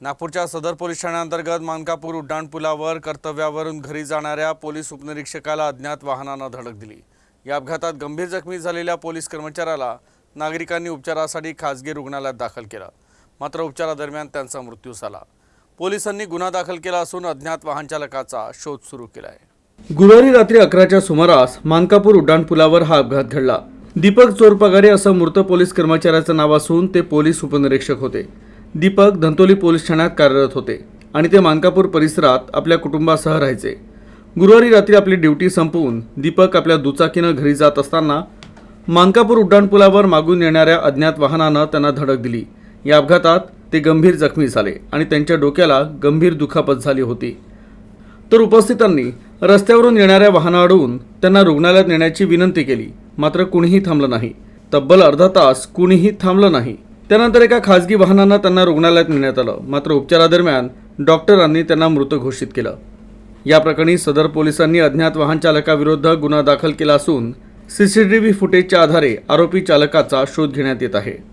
नागपूरच्या सदर पोलीस ठाण्याअंतर्गत मानकापूर उड्डाणपुलावर कर्तव्यावरून घरी जाणाऱ्या पोलीस उपनिरीक्षकाला अज्ञात वाहनानं धडक दिली. या अपघातात गंभीर जखमी झालेल्या पोलीस कर्मचाऱ्याला नागरिकांनी उपचारासाठी खासगी रुग्णालयात दाखल केलं. मात्र उपचारादरम्यान त्यांचा मृत्यू झाला. पोलिसांनी गुन्हा दाखल केला असून अज्ञात वाहन चालकाचा शोध सुरू केला आहे गुरुवारी रात्री अकराच्या सुमारास मानकापूर उड्डाणपुलावर हा अपघात घडला. दीपक चोरपगारे असं मृत पोलीस कर्मचाऱ्याचं नाव असून ते पोलीस उपनिरीक्षक होते. दीपक धंतोली पोलीस ठाण्यात कार्यरत होते आणि ते मानकापूर परिसरात आपल्या कुटुंबासह राहायचे. गुरुवारी रात्री आपली ड्युटी संपवून दीपक आपल्या दुचाकीनं घरी जात असताना मानकापूर उड्डाणपुलावर मागून येणाऱ्या अज्ञात वाहनानं त्यांना धडक दिली. या अपघातात ते गंभीर जखमी झाले आणि त्यांच्या डोक्याला गंभीर दुखापत झाली होती. तर उपस्थितांनी रस्त्यावरून येणाऱ्या वाहनं अडवून त्यांना रुग्णालयात नेण्याची विनंती केली. मात्र कुणीही थांबलं नाही. तब्बल अर्धा तास कुणीही थांबलं नाही. त्यानंतर एका खासगी वाहनानं त्यांना रुग्णालयात नेण्यात आलं. मात्र उपचारादरम्यान डॉक्टरांनी त्यांना मृत घोषित केलं. या प्रकरणी सदर पोलिसांनी अज्ञात वाहन चालकाविरुद्ध गुन्हा दाखल केला असून सीसीटीव्ही फुटेजच्या आधारे आरोपी चालकाचा शोध घेण्यात येत आहे.